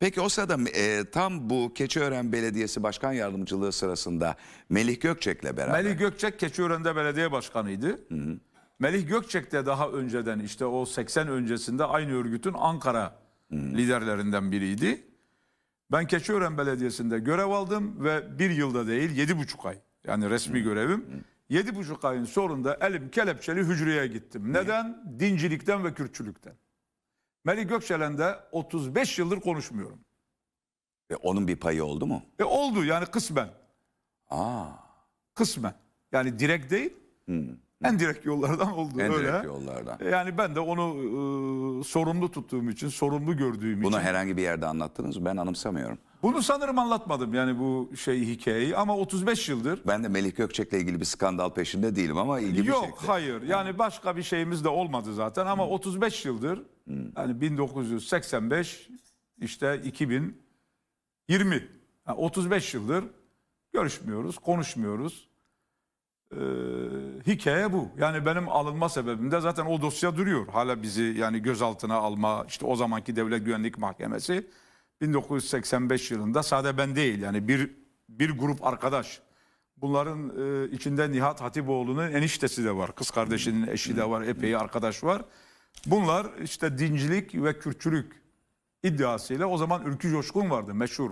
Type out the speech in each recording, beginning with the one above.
Peki o sırada e, tam bu Keçiören Belediyesi Başkan Yardımcılığı sırasında Melih Gökçek'le beraber Melih Gökçek Keçiören'de belediye başkanıydı. Melih Gökçek de daha önceden işte o 80 öncesinde aynı örgütün Ankara liderlerinden biriydi. Ben Keçiören Belediyesi'nde görev aldım ve bir yılda değil yedi buçuk ay yani resmi görevim. Yedi buçuk ayın sonunda elim kelepçeli hücreye gittim. Neden? Dincilikten ve Kürtçülükten. Melih Gökçelen'de 35 yıldır konuşmuyorum. E, onun bir payı oldu mu? E oldu yani kısmen. Aa, Kısmen. Yani direkt değil. En direkt yollardan oldu Hmm. en öyle. direkt yollardan. E Yani ben de onu e, sorumlu tuttuğum için, sorumlu gördüğüm Bunu için. herhangi bir yerde anlattınız mı? Ben anımsamıyorum. Bunu sanırım anlatmadım yani bu şey hikayeyi ama 35 yıldır. Ben de Melih Gökçek'le ilgili bir skandal peşinde değilim ama ilgimi Yok çekti. hayır yani başka bir şeyimiz de olmadı zaten ama 35 yıldır Hmm. yani 1985 işte 2020 yani 35 yıldır görüşmüyoruz, konuşmuyoruz. Ee, hikaye bu. Yani benim alınma sebebim de zaten o dosya duruyor. Hala bizi yani gözaltına alma işte o zamanki Devlet Güvenlik Mahkemesi 1985 yılında sade ben değil yani bir bir grup arkadaş. Bunların e, içinde Nihat Hatipoğlu'nun eniştesi de var. Kız kardeşinin eşi de var. Epey arkadaş var. Bunlar işte dincilik ve Kürtçülük iddiasıyla o zaman Ülkü Coşkun vardı meşhur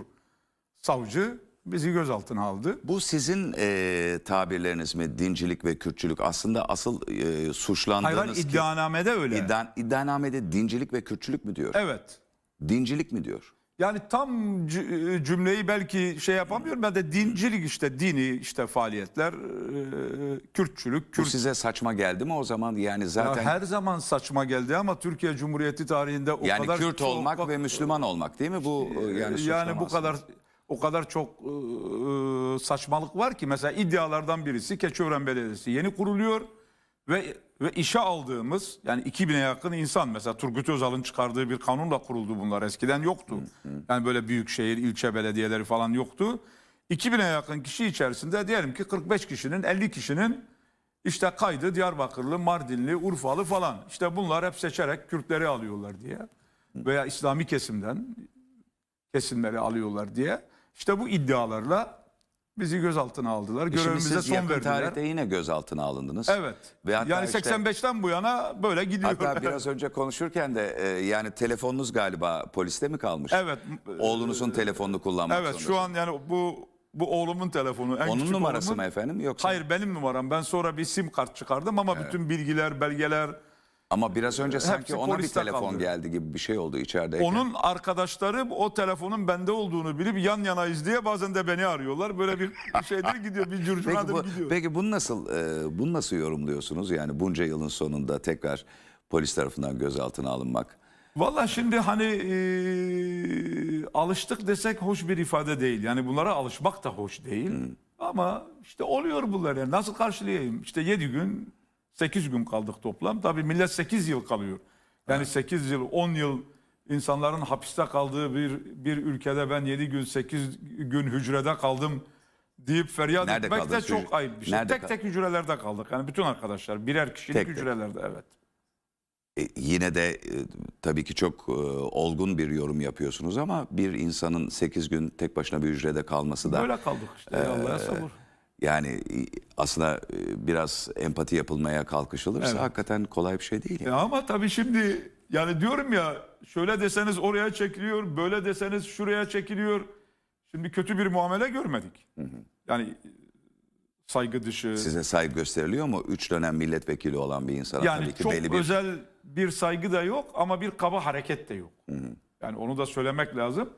savcı. Bizi gözaltına aldı. Bu sizin e, tabirleriniz mi? Dincilik ve Kürtçülük. Aslında asıl e, suçlandığınız Hayır ki- iddianamede öyle. İddia, iddianamede dincilik ve Kürtçülük mü diyor? Evet. Dincilik mi diyor? Yani tam cü- cümleyi belki şey yapamıyorum. Ben de dincilik işte dini işte faaliyetler, e, Kürtçülük, Bu Kürt. size saçma geldi mi o zaman? Yani Ya zaten her zaman saçma geldi ama Türkiye Cumhuriyeti tarihinde o yani kadar Kürt çok- olmak ve Müslüman olmak değil mi? Bu e, yani yani bu kadar o kadar çok e, e, saçmalık var ki mesela iddialardan birisi Keçiören Belediyesi yeni kuruluyor ve ve işe aldığımız yani 2000'e yakın insan mesela Turgut Özal'ın çıkardığı bir kanunla kuruldu bunlar eskiden yoktu. Yani böyle büyük şehir ilçe belediyeleri falan yoktu. 2000'e yakın kişi içerisinde diyelim ki 45 kişinin 50 kişinin işte kaydı Diyarbakırlı, Mardinli, Urfalı falan. İşte bunlar hep seçerek Kürtleri alıyorlar diye. Veya İslami kesimden kesimleri alıyorlar diye. İşte bu iddialarla bizi gözaltına aldılar. E Görevimize siz son yakın verdiler. tarihte yine gözaltına alındınız. Evet. Ve hatta yani işte- 85'ten bu yana böyle gidiyor. Hatta biraz önce konuşurken de e, yani telefonunuz galiba poliste mi kalmış? evet. Oğlunuzun telefonunu kullanmak Evet şu zorundasınız. an yani bu bu oğlumun telefonu. En Onun numarası oğlumun- mı efendim yoksa? Hayır benim numaram. Ben sonra bir sim kart çıkardım ama bütün bilgiler, belgeler Ama biraz önce sanki ona bir poliste telefon kaldı. geldi gibi bir şey oldu içerideyken. Onun arkadaşları o telefonun bende olduğunu bilip yan yanayız diye bazen de beni arıyorlar. Böyle bir şeydir gidiyor, bir Peki, curcunadır bu, gidiyor. peki bunu nasıl e, bunu nasıl yorumluyorsunuz? Yani bunca yılın sonunda tekrar polis tarafından gözaltına alınmak. Valla şimdi hani eee, alıştık desek hoş bir ifade değil. Yani bunlara alışmak da hoş değil. Ama işte oluyor bunlar yani. Nasıl karşılayayım? İşte 7 gün, 8 gün kaldık toplam. Tabii millet 8 yıl kalıyor. Yani 8 yıl, 10 yıl insanların hapiste kaldığı bir bir ülkede ben 7 gün, 8 gün hücrede kaldım deyip feryat Nerede etmek de çok ayıp bir şey. Nerede tek tek hücrelerde kaldık. Yani bütün arkadaşlar birer kişilik Tek tek. hücrelerde evet. E, yine de e, tabii ki çok e, olgun bir yorum yapıyorsunuz ama bir insanın 8 gün tek başına bir hücrede kalması da Böyle kaldık işte. Allah'a sabır. Yani e, aslında e, biraz empati yapılmaya kalkışılırsa Evet. hakikaten kolay bir şey değil. yani. Ya ama tabii şimdi yani diyorum ya şöyle deseniz oraya çekiliyor, böyle deseniz şuraya çekiliyor. Şimdi kötü bir muamele görmedik. Yani saygı dışı. Size saygı gösteriliyor mu? Üç dönem milletvekili olan bir insana yani tabii ki çok belli bir özel bir saygı da yok ama bir kaba hareket de yok. Yani onu da söylemek lazım.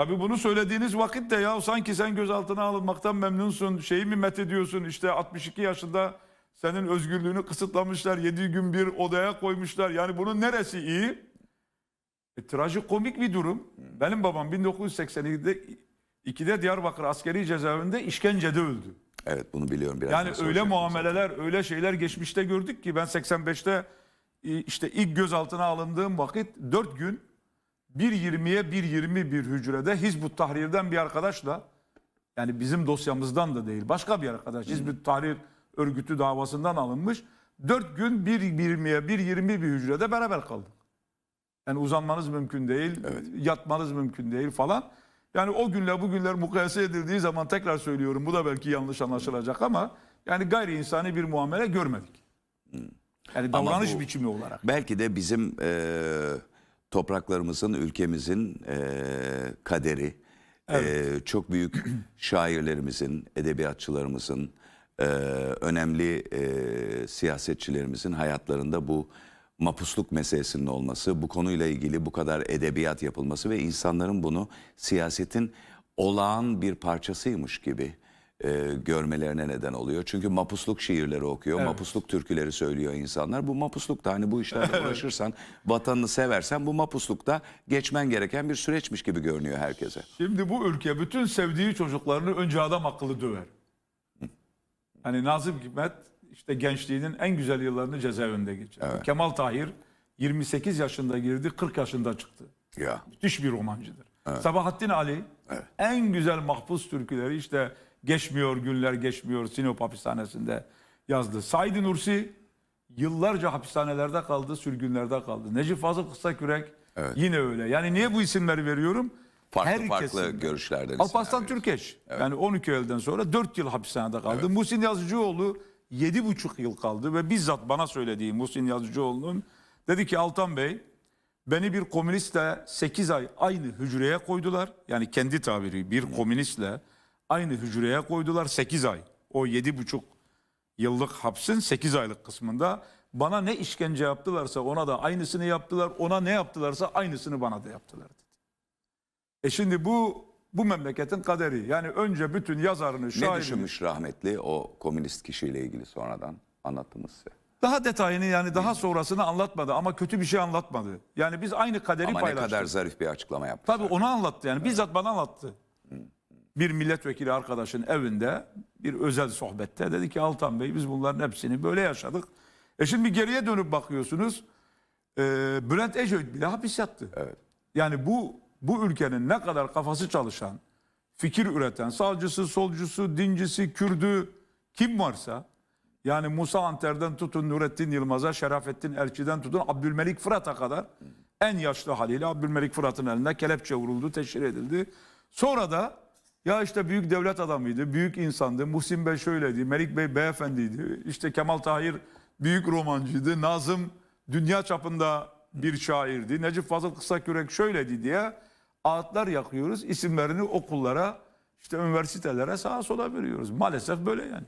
Tabii bunu söylediğiniz vakit de ya sanki sen gözaltına alınmaktan memnunsun, şeyi mi methediyorsun işte 62 yaşında senin özgürlüğünü kısıtlamışlar, 7 gün bir odaya koymuşlar. Yani bunun neresi iyi? E, trajikomik bir durum. Benim babam 1982'de 2'de Diyarbakır askeri cezaevinde işkencede öldü. Evet bunu biliyorum biraz. Yani öyle muameleler, öyle şeyler geçmişte gördük ki ben 85'te e, işte ilk gözaltına alındığım vakit 4 gün 1.20'ye 1.20 bir hücrede Hizbut Tahrir'den bir arkadaşla yani bizim dosyamızdan da değil başka bir arkadaş Hizbut Tahrir örgütü davasından alınmış 4 gün 1.20'ye 1.20 bir hücrede beraber kaldık. Yani uzanmanız mümkün değil, yatmanız mümkün değil falan. Yani o günle bugünler mukayese edildiği zaman tekrar söylüyorum bu da belki yanlış anlaşılacak ama yani gayri insani bir muamele görmedik. Yani davranış bu- biçimi olarak. Belki de bizim e, topraklarımızın, ülkemizin e, kaderi, e, çok büyük şairlerimizin, edebiyatçılarımızın, e, önemli e, siyasetçilerimizin hayatlarında bu mapusluk meselesinin olması, bu konuyla ilgili bu kadar edebiyat yapılması ve insanların bunu siyasetin olağan bir parçasıymış gibi e, görmelerine neden oluyor. Çünkü mapusluk şiirleri okuyor, mapusluk türküleri söylüyor insanlar. Bu mapuslukta hani bu işlerle uğraşırsan, vatanını seversen bu mapuslukta geçmen gereken bir süreçmiş gibi görünüyor herkese. Şimdi bu ülke bütün sevdiği çocuklarını önce adam akıllı döver. Hani Nazım Hikmet işte gençliğinin en güzel yıllarını cezaevinde geçirdi. Kemal Tahir 28 yaşında girdi, 40 yaşında çıktı. Ya. Müthiş bir romancıdır. Sabahattin Ali en güzel mahpus türküleri işte Geçmiyor Günler Geçmiyor Sinop hapishanesinde yazdı. Said Nursi yıllarca hapishanelerde kaldı, sürgünlerde kaldı. Necip Fazıl Kısakürek yine öyle. Yani niye bu isimleri veriyorum? Farklı Her farklı kesimden. görüşlerden Alparslan. Türkeş. Yani 12 Eylül'den sonra 4 yıl hapishanede kaldı. Muhsin Yazıcıoğlu 7,5 yıl kaldı ve bizzat bana söylediği Muhsin Yazıcıoğlu'nun dedi ki Altan Bey beni bir komünistle 8 ay aynı hücreye koydular. Yani kendi tabiri bir komünistle aynı hücreye koydular 8 ay. O 7,5 yıllık hapsin 8 aylık kısmında bana ne işkence yaptılarsa ona da aynısını yaptılar. Ona ne yaptılarsa aynısını bana da yaptılar dedi. E şimdi bu bu memleketin kaderi. Yani önce bütün yazarını, Ne şairini, düşünmüş rahmetli o komünist kişiyle ilgili sonradan anlattınız size. daha detayını yani daha sonrasını anlatmadı ama kötü bir şey anlatmadı. Yani biz aynı kaderi Ama ne paylaştık. kadar zarif bir açıklama yaptı. Tabii onu anlattı yani bizzat bana anlattı. Bir milletvekili arkadaşın evinde bir özel sohbette dedi ki Altan Bey biz bunların hepsini böyle yaşadık. E şimdi bir geriye dönüp bakıyorsunuz e, Bülent Ecevit bile hapis yattı. Yani bu bu ülkenin ne kadar kafası çalışan, fikir üreten, sağcısı, solcusu, dincisi, Kürdü kim varsa yani Musa Anter'den tutun Nurettin Yılmaz'a, Şerafettin Elçi'den tutun Abdülmelik Fırat'a kadar en yaşlı haliyle Abdülmelik Fırat'ın elinde kelepçe vuruldu, teşhir edildi. Sonra da ya işte büyük devlet adamıydı, büyük insandı. Muhsin Bey şöyleydi, Melik Bey beyefendiydi. İşte Kemal Tahir büyük romancıydı. Nazım dünya çapında bir şairdi. Necip Fazıl Kısakürek şöyledi diye ağıtlar yakıyoruz. İsimlerini okullara, işte üniversitelere sağa sola veriyoruz. Maalesef böyle yani.